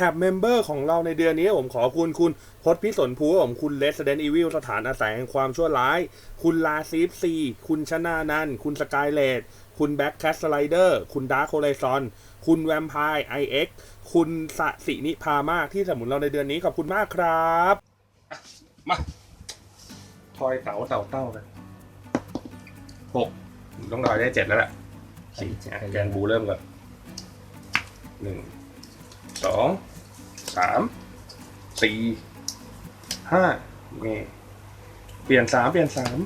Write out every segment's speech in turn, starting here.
แท็บเมมเบอร์ของเราในเดือนนี้ผมขอคุณคุณพศพิสนภูผมคุณ Resident Evil สถานอาศัยแห่งความชั่วร้าย คุณลาซีฟซีคุณชนานันคุณสกายเลดคุณแบ็คแคสสไลเดอร์คุณดาร์คโ r ซอนคุณแวมไพร์ไอเอ็กคุณสสินิพามากที่สมุนเราในเดือนนี้ขอบคุณมากครับมาทอยเต๋าเต่าเต้ากันหกต้องทอยได้เจ็ดแล้วแหละสี่แกนบูเริ่มก่อนหนึ่ง สองสามสี่ห้านี่เปลี่ยนสามเปลี่ยนสาม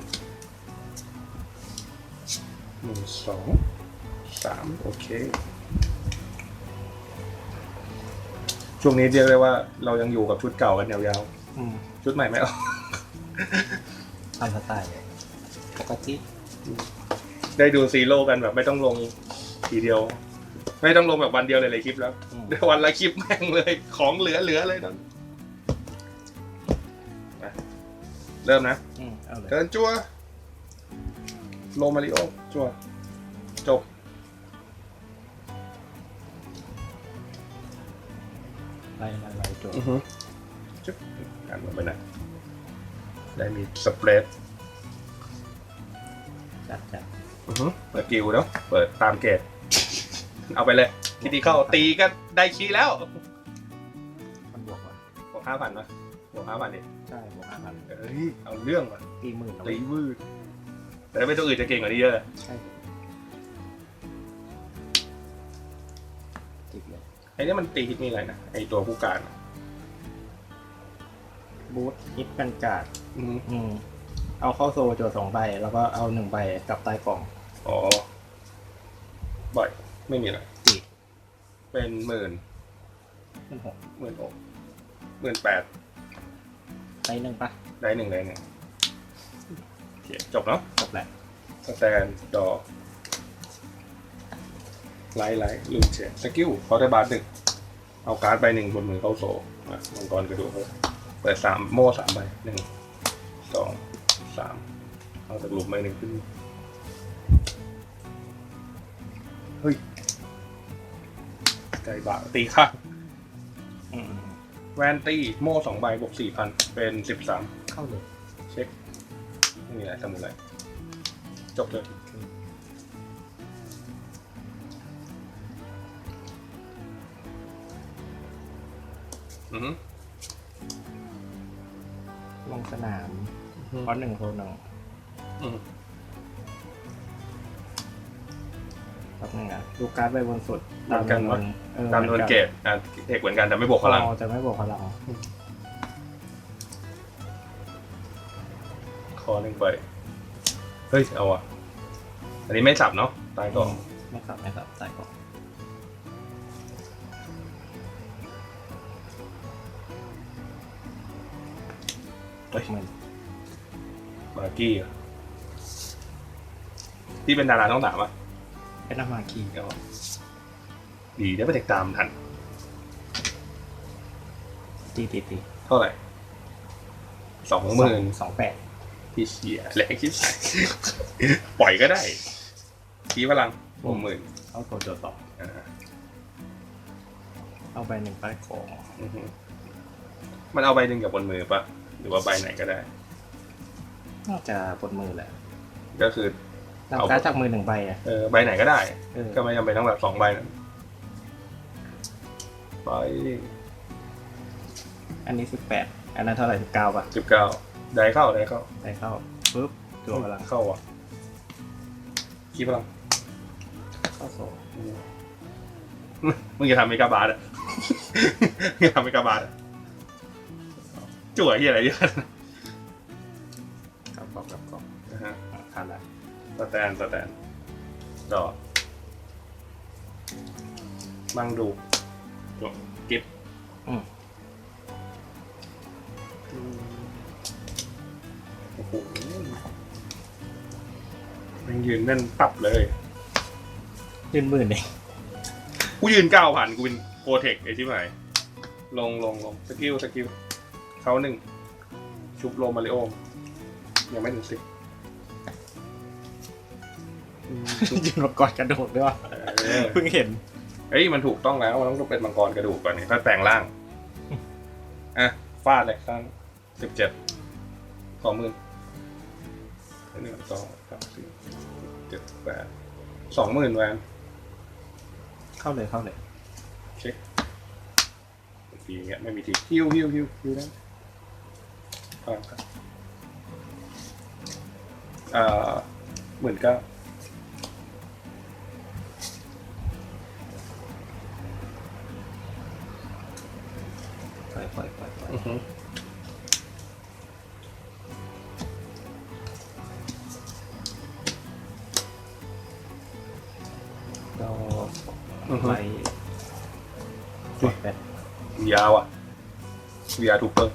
หนึ่งสองสามโอเค ช่วงนี้เรียกได้ว่า เรายังอยู่กับชุดเก่ากันยาวอืมๆชุดใหม่ไม่เอา ตามสไตล์เลยปกติได้ดูซีโร่กันแบบไม่ต้องลงทีเดียว ไม่ต้องลงแบบวันเดียวเลยเลยคลิปแล้วอืมได้วันละคลิปแม่งเลย ของเหลือเหลือเลยนั่นไปเริ่มนะอืมเอาเลยเทิร์นจัวโลมาริโอจัวจบไล่ไล่ไล่ตัวอือฮึจุ๊บกันลงไปนะได้มีสเปรดจัดจัดอือฮึเปิดกิวเนาะเปิดตามเกต เอาไปเลยทีดีเข้าตีก็ได้คีย์แล้วมันบวกว่ะบวกห้าพันนะบวกห้าพันดิใช่บวกห้าพันเอ้ยเอาเรื่องว่ะตีหมื่นเอาตีวืดแต่ถ้าเป็นตัวอื่นจะเก่งกว่านี้เยอะเลยใช่จิบเลยไอ้นี่มันตีฮิตนี่อะไรนะไอ้ตัวผู้การอะบูทฮิตกันการ์ดอืมอืมเอาเข้าโซโจทย์สองใบแล้วก็เอาหนึ่งใบกลับใต้กล่องอ๋อบ่อย ไม่มีอะไรตีเป็นหมื่นเป็นหกหมื่นหกหมื่นแปดไปหนึ่งปะได้หนึ่งได้หนึ่งโอเคจบเนาะจบแหละสแตนดอไลท์ไลท์ลูนเชนสกิลเขาได้บาร์หนึ่งเอาการ์ดใบหนึ่งบนมือเข้าโซ่อะมังกรกระดูกเขาเปิดสามโม่สามใบหนึ่งสองสามเอาจากหลุมใบหนึ่งขึ้น ไก่บาตีข้างอืมแวนตีโม่สองใบบวกสี่พันเป็นสิบสามเข้าเลย เช็ค ไม่มีอะไรทำอะไรจบเลยอือฮึลงสนามเพราะหนึ่งโคหนึ่งอืม แป๊บนึงอะดูการ์ดใบบนสุดเหมือนกันวะ ออตามโดนเกตอะเทคเหมือนกันแต่ไม่บวกพลังอ๋อจะไม่บวกพลังคอหนึ่งไป เฮ้ย เอาอะ อันนี้ไม่สับเนาะ ตายก่อน ไม่สับไม่สับใส่กล่องเฮ้ยหมื่นบาร์กี้อะที่เป็นดาราต้องถามอะ เป็นอามาคีเอาดีได้ไปเทคตามทันตีตีตีเท่าไหร่สองหมื่นสองแปดพี่เชียแรงคิดใส่ปล่อยก็ได้ชี้พลังหกหมื่นเอาโซโจสองอ่าเอาไปหนึ่งใต้กล่องอือฮึมันเอาใบหนึ่งกับบนมือปะหรือว่าใบไหนก็ได้น่าจะบนมือแหละ ก็คือ นำเอาการดจากมือหนึ่งใบอะเออใบไหนก็ได้ เออก็ไม่จำเป็นต้องแบบสองใบนะใบอันนี้สิบแปดอันนั้นเท่าไหร่สิบเก้าป่ะสิบเก้าได้เข้าได้เข้าได้เข้าปุ๊บตัวพลังเข้าอะขี้พลังเข้าโซอืมมึงจะทำเมกาบาร์อะมึงจะทำเมกาบาร์อะจั่วที่อะไรเยอะกับกล่องกับกล่องนะฮะอะขาดละ สแตนสแตนดอกบังดูจบกิฟอืมโอ้โหมันยืนแน่นตับเลยยืนหมื่นเองกูยืนเก้าผ่านกูเป็นโปรเทคไอ้ที่ไหนลงลงลงสกิลสกิลเขาหนึ่งชุบโรมาริโอยังไม่ถึงสิบ ยืนมากอดกระโดดด้วยวะเออเพิ่งเห็นไปเฮ้ยมันถูกต้องแล้วมันต้องเป็นมังกรกระดูกก่อนนี่ถ้าแปลงร่างอะฟาดเลยข้างสิบเจ็ดสองหมื่นหนึ่งสองสามสี่เจ็ดแปดสองหมื่นแวนเข้าเลยเข้าเลยเช็คทีเงี้ยไม่มีทีฮิวฮิวฮิวฮิวนะอ่าครับอ่าหมื่นเก้า อยปล่อยปล่อยอือฮึเราอือฮึไปกดแบตยาวอะ VR ทูเปอร์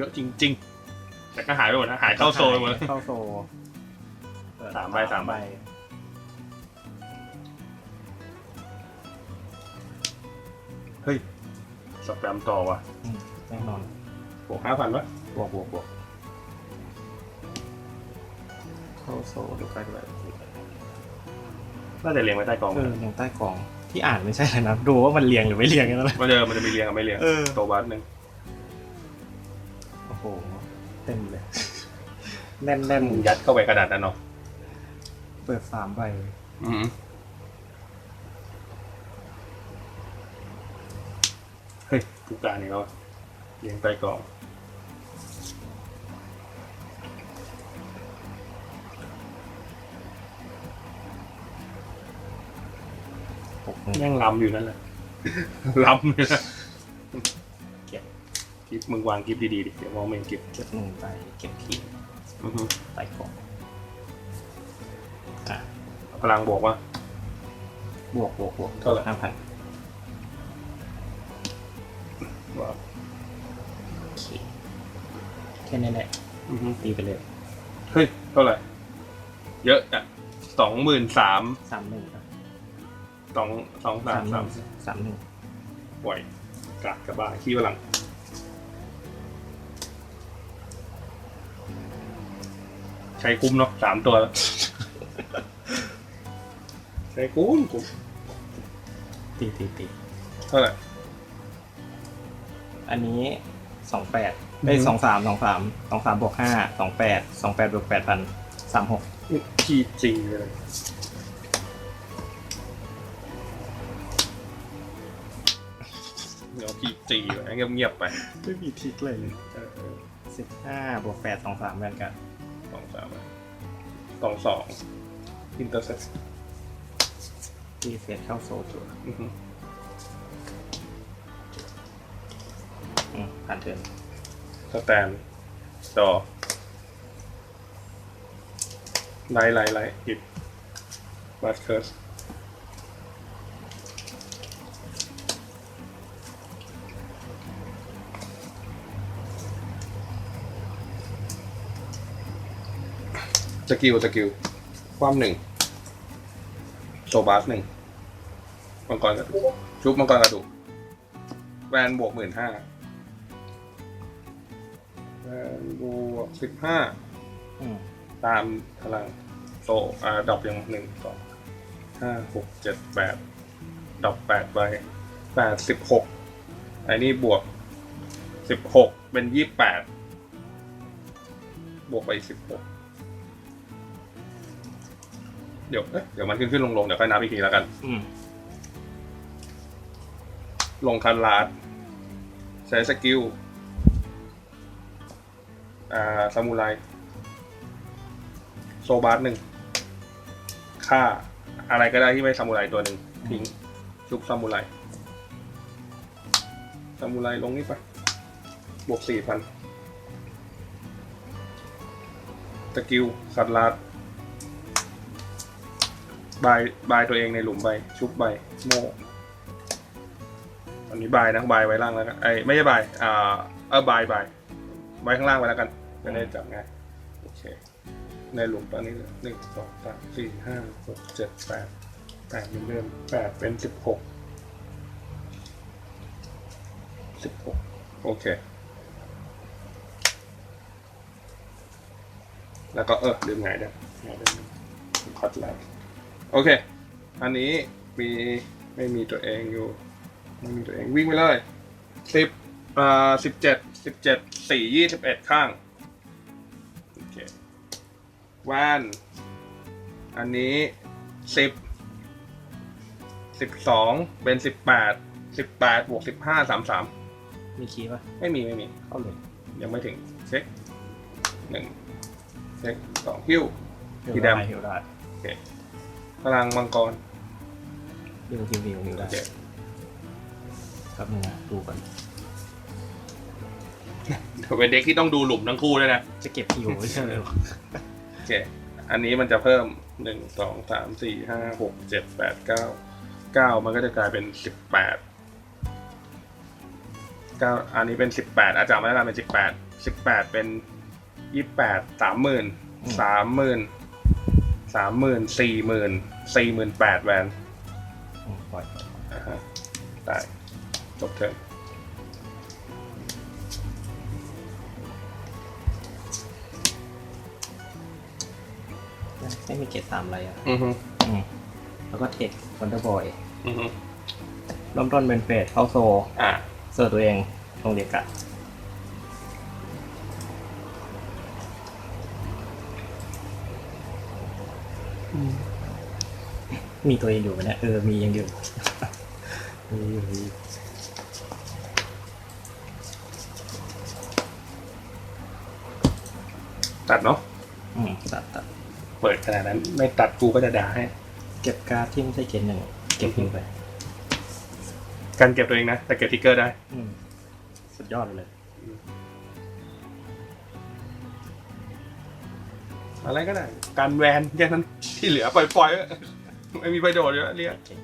เยอะจริง ๆ แต่ก็หายไปหมดนะหายเข้าโซนหมดแล้วเข้าโซเปิดสามใบสามใบ เฮ้ยสแปมต่อว่ะอืมแน่นอนบวกห้าพันวะบวกบวกบวกเข้าโซดูใกล้ด้วยน่าจะเรียงไว้ใต้กอง เออยังใต้กล่องที่อ่านไม่ใช่เลยนะ ดูว่ามันเรียงหรือไม่เรียงกันแล้วนะมันจะมันจะมีเรียงกับไม่เรียง เออ ตัวบัสหนึ่ง น่นแน่นมึงยัดเข้าไปขนาดนั้นเนาะเปิดสามใบอืมเฮ้ยผู้การนี่เขาเรียงใต้กองหกหนึ่งแม่งลำอยู่นั่นแหละลำอยู่นะเก็บกิฟมึงวางกิฟดีๆดิเดี๋ยวมองไม่เห็นกิฟเก็บหนึ่งใบเก็บขีด อือฮึใต้กล่องอะพลังบอกว่า บวกบวกบวกเท่าไหร่ ห้าพันว่าขีดแค่นี้แหละอือฮึตีไปเลยเฮ้ย เท่าไหร่ เยอะอะสองหมื่นสามสามหนึ่งครับสองสองสามหสามนึ่งสามหนึ่งปล่อยกาดกระบาขี้พลัง ใช้คุ้มเนาะสามตัวแล้วใช้คุ้มคุ้มตีตีตีเท่าไหร่ อันนี้สองแปดได้สองสามสองสามสองสามบวกห้าสองแปดสองแปดบวกแปดพันสามหกขี้จริงเลยเดี๋ยวขี้จีไปเงียบเงียบๆไปไม่มีทิกเลยเออเออสิบห้าบวกแปดสองสามเหมือนกัน สองสามสองสองอินเตอร์เซ็ตตีเฟสเข้าโซตัวอือฮึอืมผ่านเทิร์นสแตนต่อไลท์ไลท์ไลท์หยิบบัตเคิร์ส สกิลสกิลความหนึ่งโซบาสหนึ่งมังกรกระดูกชุบมังกรกระดูกแวนบวกหมื่นห้าแวนบวกสิบห้าอืมตามพลังโซอ่าดรอปยังหนึ่งสองห้าหกเจ็ดแปดดรอปแปดใบแปดสิบหกไอ้นี่บวกสิบหกเป็นยี่แปดบวกไปสิบหก เดี๋ยวเอ๊ะเดี๋ยวมันขึ้นขึ้นลงลงเดี๋ยวค่อยนับอีกทีแล้วกัน อืมลงคันลาดใช้สกิล อ่าซามูไร โซบาร์หนึ่งค่า อะไรก็ได้ที่ไม่ซามูไรตัวหนึ่งทิ้งชุบซามูไรซามูไรลงนี่ปะบวกสี่พันสกิลคัดลาด บายบายตัวเองในหลุมใบชุบใบโมอันนี้บายนะบายไว้ล่างแล้วกันไอ้ไม่ใช่บายอ่าเออบายบายไว้ข้างล่างไว้แล้วกันจะได้จับง่ายโอเคในหลุมตอนนี้หนึ่งสองสามสี่ห้าหกเจ็ดแปดแปดเหมือนเดิมแปดเป็นสิบหกสิบหกโอเค แล้วก็เออลืมไงายได้ไงายได้คอดไลท์ โอเค อันนี้มีไม่มีตัวเองอยู่ไม่มีตัวเองวิ่งไปเลยสิบอ่าสิบเจ็ดสิบเจ็ดสี่ยี่สิบเอ็ดข้างโอเคแว่นอันนี้สิบสิบสองเป็นสิบแปดสิบแปดบวกสิบห้าสามสามมีคีย์ป่ะไม่มีไม่มีเข้าเลยยังไม่ถึงเช็คหนึ่งเช็คสองฮิ้วสีดำหิวได้โอเค พลังมังกรหิวหิวหิวหิวโอได้เคครับนึงนะดูก่อนเดี๋ยวเป็นเด็กที่ต้องดูหลุมทั้งคู่ด้วยนะ จะเก็บหิวไม่ใช่เลยโอเคอันนี้มันจะเพิ่มหนึ่งสองสามสี่ห้าหกเจ็ดแปดเก้าเก้ามันก็จะกลายเป็นสิบแปดเก้าอันนี้เป็นสิบแปดอาจารย์ไม่ได้เป็นสิบแปดสิบแปดเป็นยี่แปดสามหมื่นสามหมื่น สามหมื่นสี่หมื่นสี่หมื่นแปดแวนอืมปล่อยอ่าฮะได้จบเทิร์นไม่มีเกรดสามอะไรอะ อือฮึอืมแล้วก็เทควันเดอร์บอยอือฮึเริ่มต้นเป็นเฟสเข้าโซ อ่าเสิร์ฟตัวเองลงเด็กอะ มีตัวเองอยู่ไหมเนี่ยเออ มียังอยู่มีอยู่มีอยู่ตัดเนาะอืมตัดตัดเปิดขนาดนั้น ไม่ตัดกูก็จะด่าให้ เก็บการ์ดที่ไม่ใช่เกณฑ์หนึ่งเก็บทิ้งไป การเก็บตัวเองนะ แต่เก็บทิกเกอร์ได้ อืมสุดยอดเลย อะไรก็ได้ การแวนแค่นั้นที่เหลือปล่อยปล่อยๆ ไม่มีประโยชน์อยู่แล้วเรียกเก่ง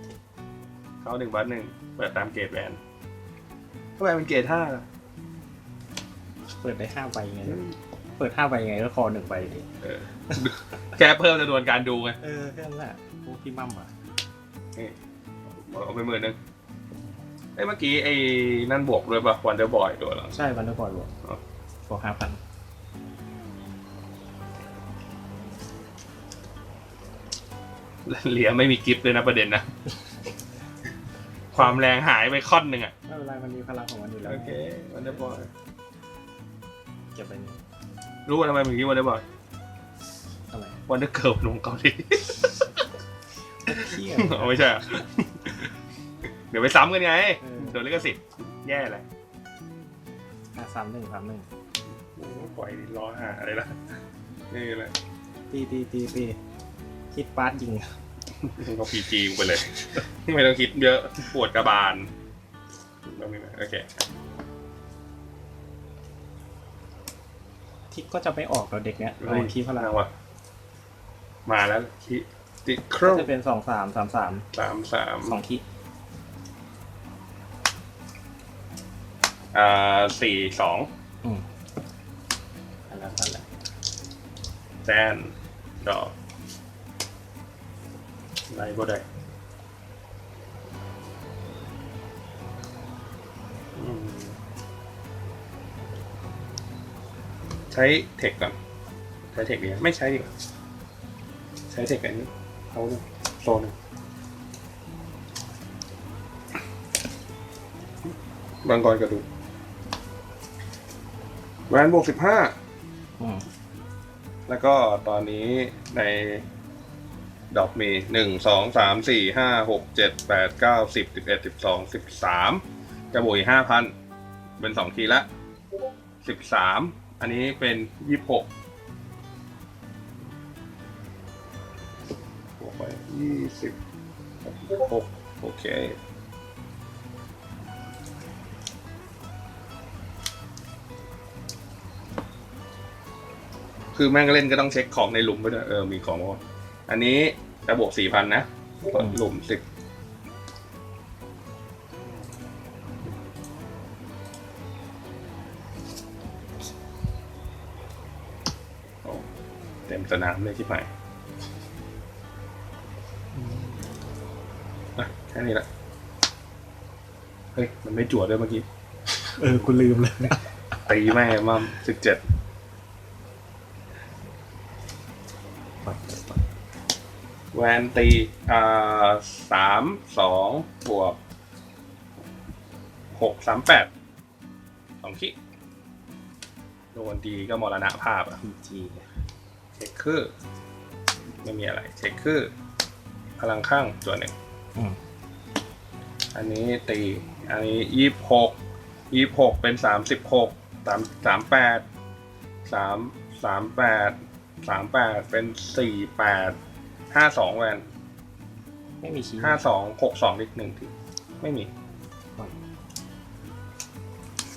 เขาหนึ่งบัตหนึ่งเปิดตามเกรดแวนถ้าแวนเป็นเกรดห้าล่ะๆเปิดได้ห้าใบไง เปิดห้าใบไงก็คอหนึ่งใบดิเออแค่เพิ่มจำนวนการดูไงเออแค่นั้นแหละพวกพี่มั่มอะนี่เอาไปหมื่นหนึ่งไอ้ยเมื่อกี้ไอ้นั่นบวกด้วยป่ะวันเดอร์บอยตัวเหรอใช่วันเดอร์บอยบวกอ๋อบวกห้าพัน เหลียไม่มีกิฟต์เลยนะประเด็นนะ ความแรงหายไปค่อนหนึ่งอะไม่เป็นไรมันมีพลังของมันอยู่แล้วโอเควันเดอร์บอยเก็บไปนี่รู้ว่าทำไมมึงคิดวันเดอร์บอยอะไรวันเดอร์เกิร์ลลงเกาหลีเที่ยเอาไม่ใช่เหรอเดี๋ยวไปซ้ำกันไงเออโดนลิขสิทธิ์แย่เลยอะสามหนึ่งสามหนึ่งโอ้โหปล่อยรอหาอะไรล่ะนี่แหละตีตีตีตี คิดปาร์ตยิงก็พีจีไปเลย ไม่ต้องคิดเยอะปวดกระบาลแบบนี้นะโอเคทิกก็จะไม่ออกแล้วเด็กเนี้ยโดนคีพลังเอาวะมาแล้วคิติโครจะเป็นสองสามสามสามสามสามสองคีอ่าสี่สองอืมอันนั้นอันนั้นแซนดอก ไรก็ได้อืมใช้เทคก่อน ใช้เทคดีไหมไม่ใช้ดีกว่า ใช้เทคอันนี้เอาหนึ่งโซนหนึ่งบางกรกระดูกแวนบวกสิบห้าอืมแล้วก็ตอนนี้ใน ดอกมีหนึ่งสองสามสี่ห้าหกเจ็ดแปดเก้าสิบสิบเอ็ดสิบสองสิบสามจะบวกอีกห้าพันเป็นสองทีละสิบสามอันนี้เป็นยี่สิบหกบวกไปยี่สิบหกโอเคคือแม่งเล่นก็ต้องเช็คของในหลุมไปด้วยเออมีของอันนี้ จะบวกสี่พันนะหลุมสิบเต็มสนามเลยที่ไปแค่นี้ละ เฮ้ย มันไม่จั่วด้วยเมื่อกี้ เออ คุณลืมเลย ตีแม่มั่มสิบเจ็ด แวนตีอ่าสามสองบวกหกสามแปดสองคิโดนดีก็มรณะภาพอะพีจีเช็คคือ ไม่มีอะไร เช็คคือ พลังข้างตัวหนึ่งอืมอันนี้ตี อันนี้ยี่หกยี่หกเป็นสามสิบหกสามสามแปดสามสามแปดสามแปดเป็นสี่แปด ห้าสองแวนไม่มีชี้ห้าสองหกสองนิดหนึ่งทีไม่มี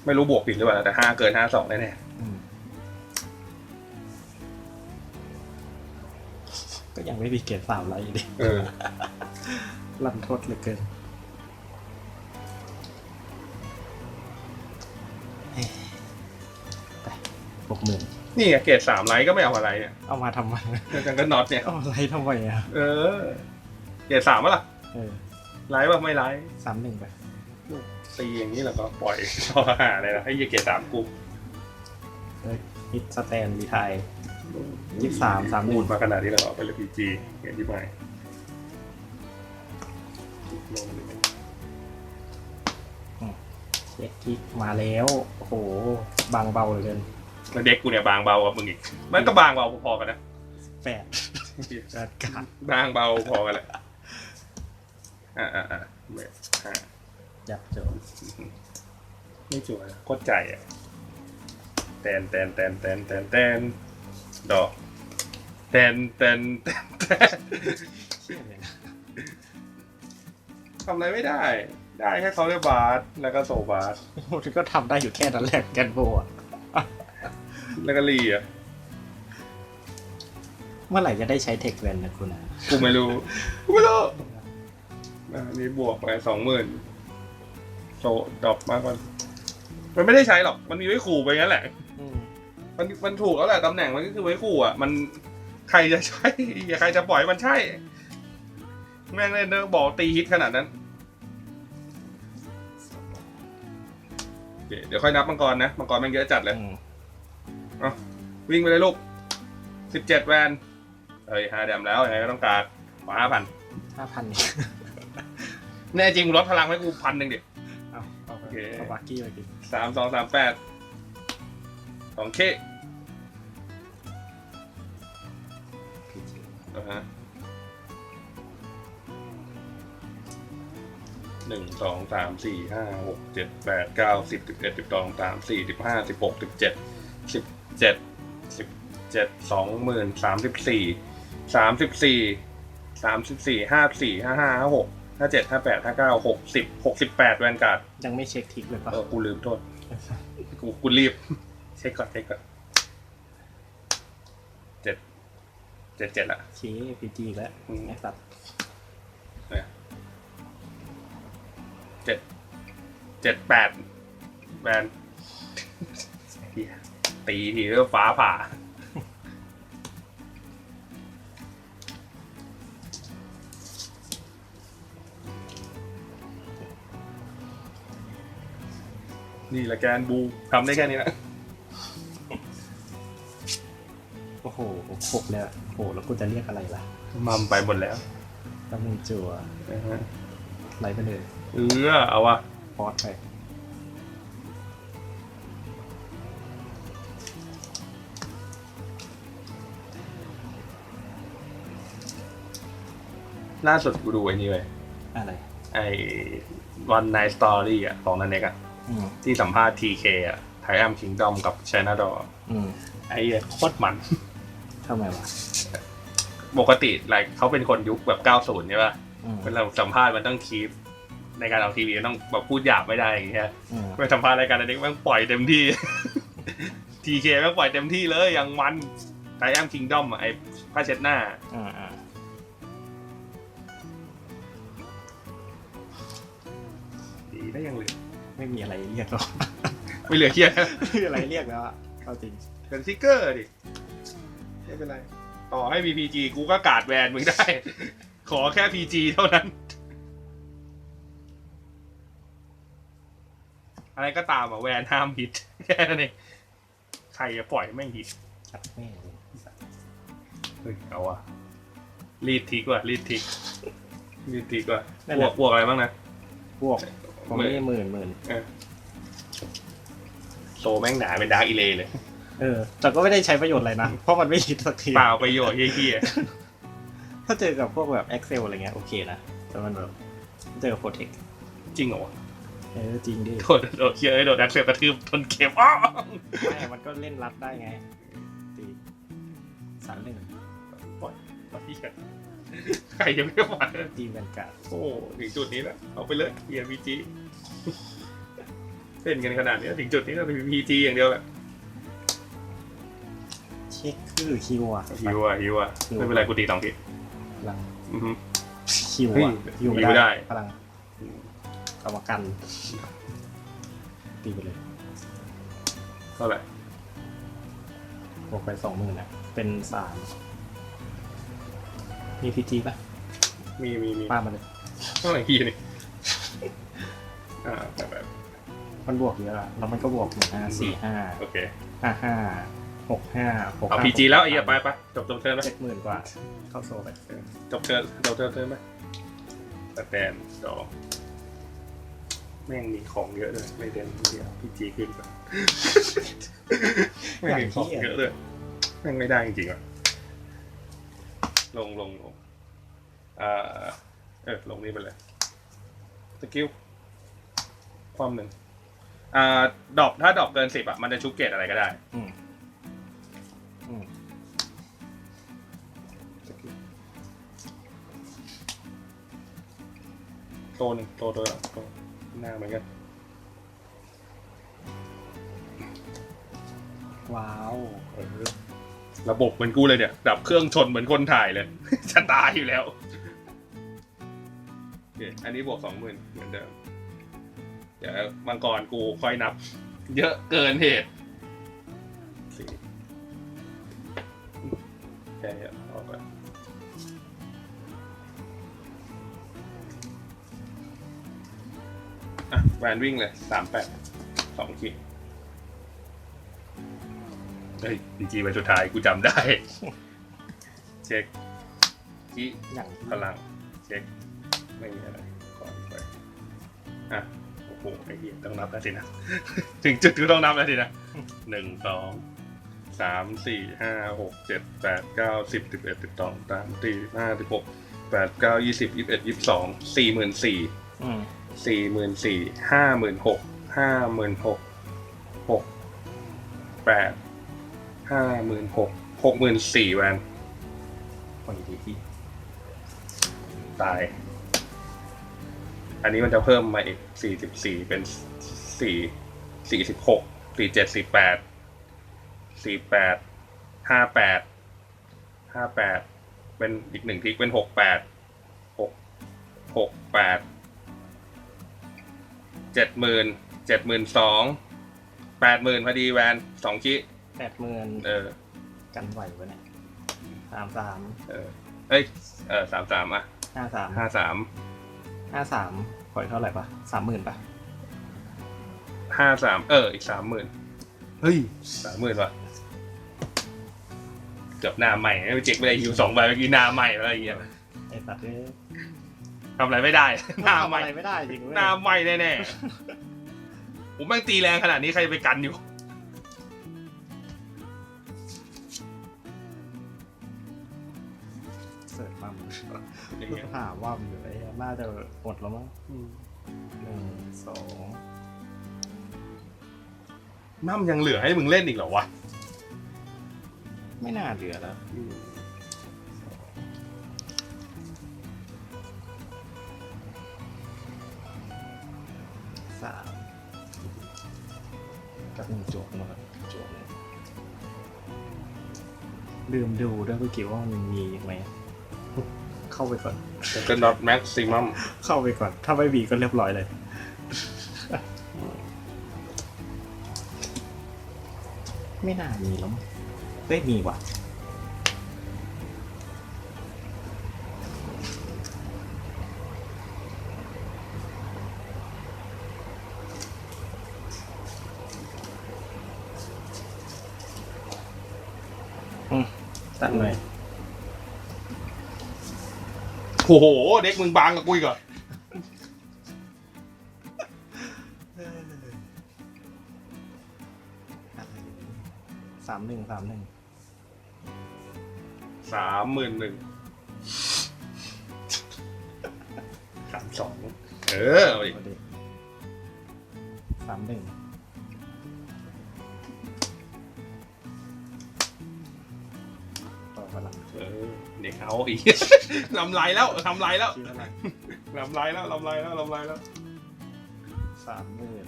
ไม่รู้บวกผิดหรือเปล่านะแต่ห้าเกินห้าสองแน่อืมก็ยังไม่มีเกรดสามไรอยู่ดิๆเออ ลันทดเหลือเกินเอ้ยไปหกหมื่น นี่ไงเกรดสามไลท์ก็ไม่เอาอะไรเนี่ยเอามาทำไมกันก็น็อตเนี่ย เอาอะไรทำไมอะเออ เกรดสามปะล่ะเออไลท์ป่ะไม่ไลท์สามหนึ่งไปตีอย่างนี้แล้วก็ปล่อยรอหาเลยนะให้ยีเกตสามกูเฮ้ยฮิตสแตนรีไทยยี่สิบสามสามหนึ่งพูดมาขนาดนี้แล้วเหรอไปเลยพีจีเห็นที่ไหมเช็คทิกมาแล้ว โอ้โหบางเบาเหลือเกิน แล้วเด็กกูเนี่ยบางเบากว่ามึงอีก มันก็บางเบาพอๆกันนะแปดแปดการบางเบาพอกันแหละอ่าอ่าอ่าไม่อ่าจับโจรไม่จั่วนะโคตรใจอะแตนแตนแตนแตนแตนแตนดอกแตนแตนแตนแตนเชี่ยเลยนะทำอะไรไม่ได้ ได้แค่เขาเรียกบาสแล้วก็โซบาสมันก็ทำได้อยู่แค่นั้นแหละแกนโบอะ แล้วก็รีอะ เมื่อไหร่จะได้ใช้เทคเวนนะคุณอะกูไม่รู้ กูไม่รู้อะอันนี้บวกไปสองหมื่นโซดรอปมากกว่ามันไม่ได้ใช้หรอก มันมีไว้ขู่ไปงั้นแหละอืมมันมันถูกแล้วแหละตำแหน่งมันก็คือไว้ขู่อะ มันใครจะใช้ใครจะปล่อยมันใช่ แม่งเลยเนอะบอกตีฮิตขนาดนั้นโอเคเดี๋ยวค่อยนับมังกรนะ มังกรแม่งเยอะจัดเลย อืม วิ่งไปเลยลูกสิบเจ็ดแวนเฮ้ยห้าแดมแล้วยังไงก็ต้องการขอห้าพันห้าพันแน่จริงมึงลดพลังให้กูพันหนึ่งดิ เอาเอาโอเค เอาบาร์กี้ไปดิสามสองสามแปดสองเคอ่าฮะหนึ่งสองสามสี่ห้าหกเจ็ดแปดเก้าสิบสิบเอ็ดสิบสองสามสี่สิบห้าสิบหกสิบเจ็ดสิบเจ็ดสิบ เจ็ดสองหมื่นสามสิบสี่สามสิบสี่สามสิบสี่ห้าสี่ห้าห้าห้าหกห้าเจ็ดห้าแปดห้าเก้าหกสิบหกสิบแปดแวนการ์ดยังไม่เช็คทิกเลยปะเออกูลืมโทษ กูกูรีบ เช็คก่อนเช็คก่อนเจ็ดเจ็ดเจ็ดละชี้พีจีแล้วอืมไอ้สัตว์เจ็ดเจ็ดแปดแบนเหี้ยตีทีแล้วฟ้าผ่า นี่แหละแกนบูทำได้แค่นี้แหละโอ้โหหกเลยอะโอ้โหแล้วกูจะเรียกอะไรล่ะมัมไปหมดแล้วตำมึงจัวนะฮะไหลไปเลยเออเอาวะฟอสไปล่าสุดกูดูไอ้นี่เว้ยอะไร ไอ้วันไนสตอรี่อะ ของนันเอกอะอืม ที่สัมภาษณ์ทีเคอะไทแอมคิงดอมกับช n นาดออืมไอ้เหี้ยโคตรมันทำไมวะปกติไลเขาเป็นคนยุคแบบ 90 ใช่ป่ะอืมเวลาสัมภาษณ์มันต้องคีปในการออกทีวีมันต้องแบบพูดหยาบไม่ได้อย่างเงี้ยอืมไปสัมภาษณ์รายการอันนี้แม่งปล่อยเต็มที่ทีเคแม่งปล่อยเต็มที่เลยอย่างมันไทแอมคิงดอมไอ้ผ้าเช็ดหน้าอ่าอ่าดีได้ยังเหลือ ไม่มีอะไรเรียกหรอกไม่เหลือเฮียไม่มีอะไรเรียกแล้วอะเอาจริงเป็นสติ๊กเกอร์ดิ ไม่เป็นไร ต่อให้มีพีจีกูก็กาดแวนมึงได้ ขอแค่พีจีเท่านั้น อะไรก็ตามอะแวนห้ามฮิตแค่นั้นเองใครจะปล่อยแม่งฮิตจัดแม่งเลยเฮ้ยเอาอะรีดทิกว่ะรีดทิกรีดทิกว่ะบวกบวกอะไรบ้างนะพวก ผมนี่หมื่นหมื่นเออโซแม่งหนาเป็นดาร์กอีเลเลย เออ แต่ก็ไม่ได้ใช้ประโยชน์อะไรนะ เพราะมันไม่ฮิตสักที เปล่าประโยชน์เฮี้ยถ้าเจอกับพวกแบบ Excel อะไรเงี้ยโอเคนะ แต่มันแบบเจอกับ Protect ๆจริงเหรอวะเออจริงดิ โดนโดนเฮียเอ้ยโดนดักเซลกระทืบทนเข็มอ้อไม่มันก็เล่นรัดได้ไงตีสามหนึ่งปล่อยปล่อยเหี้ย ใครยังไม่ปล่อยตีแวนการ์ดโอ้ถึงจุดนี้แล้วเอาไปเลยเฮียพีจีเล่นกันขนาดนี้ถึงจุดนี้ก็เป็นพีจีอย่างเดียวแหละเช็คคือคิวอะฮิวอะฮิวอะไม่เป็นไรกูตีสองทีพลังอือฮึคิวเฮ้ยอะคิวคิวได้พลังกรรมกันตีไปเลยเท่าไหร่บวกไปสองหมื่นอะเป็นสาม มีพีจีป่ะมีมีมีป้ามาเลยเท่าไหร่ทีนี่อ่าแบบแบบ มันบวกเยอะอะแล้วมันก็บวกหนึ่งห้าสี่ห้าโอเคห้าห้าหกห้าหกเอาห้าพีจีแล้วไอ้เหี้ยไปไปจบจบเทิร์นไหมเจ็ดหมื่นกว่า เข้าโซ่ไปจบเทิร์นจบเทิร์นเทิร์นไหมสแตนดอกแม่งมีของเยอะเลยไม่เด่นเดียวพีจีขึ้นไปแม่งมีของเยอะเลยแม่งไม่ได้จริงๆอะ ลงลงลงอ่าเออลงนี่ไปเลยสกิลความหนึ่งอ่าดอกถ้าดอกเกินสิบอะ มันจะชุบเกตอะไรก็ได้อืมอืมโตหนึ่งโตตัวโตหน้าเหมือนกัน ว้าวเออ ระบบเหมือนกูเลยเนี่ย ดับเครื่องชนเหมือนคนถ่ายเลย จะตายอยู่แล้วโอเคอันนี้บวกสองหมื่นเหมือนเดิม เดี๋ยวมังกรกูค่อยนับ เยอะเกินเหตุสี่แค่นี้ออกไปอะแวนวิ่งเลยสามแปดสองขีด เฮ้ยดีจีไปสุดท้ายกูจำได้ เช็คที่อย่างพลัง เช็ค ไม่มีอะไรก่อนไปอะโอ้โหไอ้เหี้ยต้องนับแล้วสินะ ถึงจุดที่ต้องนับแล้วสินะหนึ่งสองสามสี่ห้าหกเจ็ดแปดเก้าสิบสิบเอ็ดสิบสองสามสี่ห้าสิบหกแปดเก้ายี่สิบยี่สิบเอ็ดยี่สิบสองสี่หมื่นสี่อืมสี่หมื่นสี่ห้าหมื่นหกห้าหมื่นหกหกแปด ห้าหมื่นหกหกหมื่นสี่แวนพอดีที่ตาย อันนี้มันจะเพิ่มมาอีกสี่สิบสี่เป็นสี่สี่สิบหกสี่เจ็ดสี่แปดสี่แปดห้าแปดห้าแปดเป็นอีกหนึ่งทิกเป็นหกแปดหกหกแปดเจ็ดหมื่นเจ็ดหมื่นสองแปดหมื่นพอดีแวนสองชิ แปดหมื่นเออ กันไหววะเนี่ยสามสามเออเอ้ยเออสามสามอะห้าสามห้าสามห้าสามปล่อยเท่าไหร่ปะสามหมื่นปะห้าสามเออ อีกสามหมื่นเฮ้ยสามหมื่นว่ะเกือบหน้าใหม่ไม่เจ๊กไม่ได้ฮิวสองใบเมื่อกี้หน้าใหม่แล้วอะไรอย่างเงี้ยไอ้สัตว์เอ้ยทำอะไรไม่ได้ หน้าทำใหม่อะไรไม่ได้จริงเว้ยหน้าใหม่แน่ๆผมแม่งตีแรงขนาดนี้ใครจะไปกันอยู่ อย่างเงี้ยหาว่ามันอยู่ไอ้เหี้ยน่าจะหมดแล้วมั้งหนึ่งสองมั่มยังเหลือให้มึงเล่นอีกเหรอวะ ไม่น่าเหลือแล้วสามกับหนึ่งโจทย์นะครับโจทย์เลยลืมดูด้วยเมื่อกี้ว่ามันมีไหม เข้าไปก่อนแต่ก็ not maximum เข้าไปก่อน ถ้าไม่มีก็เรียบร้อยเลย ไม่น่ามีแล้วมั้งเฮ้ยมีว่ะ ตัดหน่อย โอ้โห เด็กมึงบางกับกูอีกเหรอสามหนึ่งสามหนึ่งสามหมื่นหนึ่งสามสองเออเอาดิพอดีสามหนึ่ง เด็กเอาอีกลำไรแล้วทำไรแล้วชื่ออะไรลำไรแล้วลำไรแล้วลำไรแล้วสามหมื่น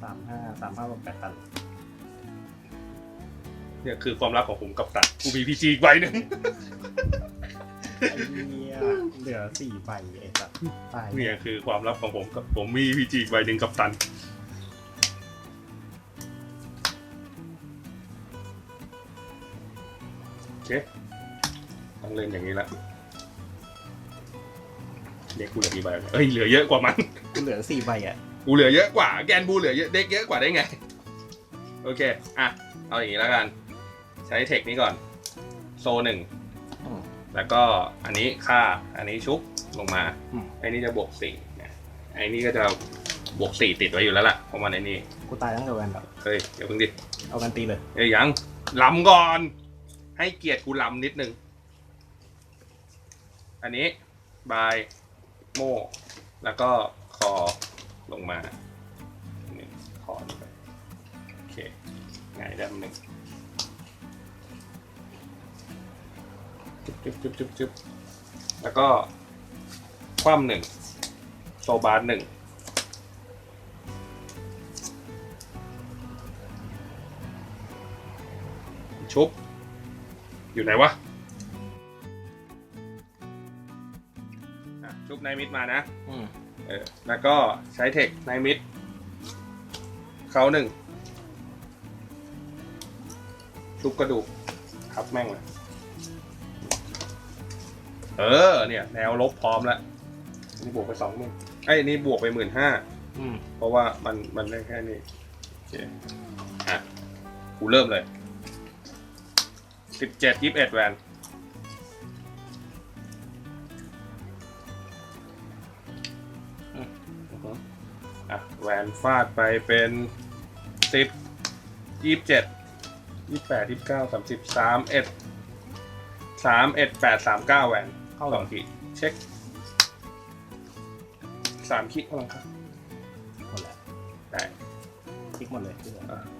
สามห้าสามห้าบวกแปดตันเนี่ยคือความลับของผมกับตัดกูมีพีจีอีกใบหนึ่งไอ้เนี่ยเหลือสี่ใบไอ้สัสตายเนี่ยคือความลับของผมกับผมมีพีจีอีกใบหนึ่งกับตัน โอเค ต้องเล่นอย่างนี้ละเด็กกูเหลือกี่ใบวะเอ้ยเหลือเยอะกว่ามัน กูเหลือสี่ใบอะ กูเหลือเยอะกว่า แกนบูเหลือเยอะเด็กเยอะกว่าได้ไง โอเค อะ เอาอย่างนี้แล้วกัน ใช้เทคนี้ก่อน โซหนึ่ง อืมแล้วก็อันนี้ค่า อันนี้ชุบลงมา อืม ไอ้นี่จะบวกสี่เนี่ยไอ้นี่ก็จะบวกสี่ติดไว้อยู่แล้วล่ะ เพราะมันไอ้นี่ กูตายตั้งแต่แวนแบบเฮ้ย เดี๋ยวเพิ่งดิ เอากันตีเลย เอ้ยยังลำก่อน ให้เกียรติกูลำนิดนึง อันนี้บายโม่แล้วก็คอลงมาหนี่งคอลงไปโอเคไงด้หนึ่งจุ๊บจุ๊บจุ๊บจุ๊บจุ๊บแล้วก็คว่ำหนึ่งโซบาร์หนึ่งชุบ อยู่ไหนวะ ชุบนายมิดมานะอืมเออแล้วก็ใช้เทคนายมิดเขาหนึ่งชุบกระดูกทับแม่งเลยเออ เนี่ย แนวลบพร้อมแล้วนี่บวกไปสองหมื่นไอ้ยนี่บวกไปหมื่นห้าอืมเพราะว่ามันมันได้แค่นี้โอเคอะกูเริ่มเลยสิบเจ็ดยี่สิบเอ็ดแวน ฟาดไปเป็นสิบยี่สิบเจ็ดยี่สิบแปดยี่สิบเก้าสามสิบสามเอ็ดสามเอ็ดแปดสามเก้าแวนเข้าสสอองงขีดเช็คสามขีดพลังครับหมดแล้วได้คลิกหมดเลยที่เหลืออะ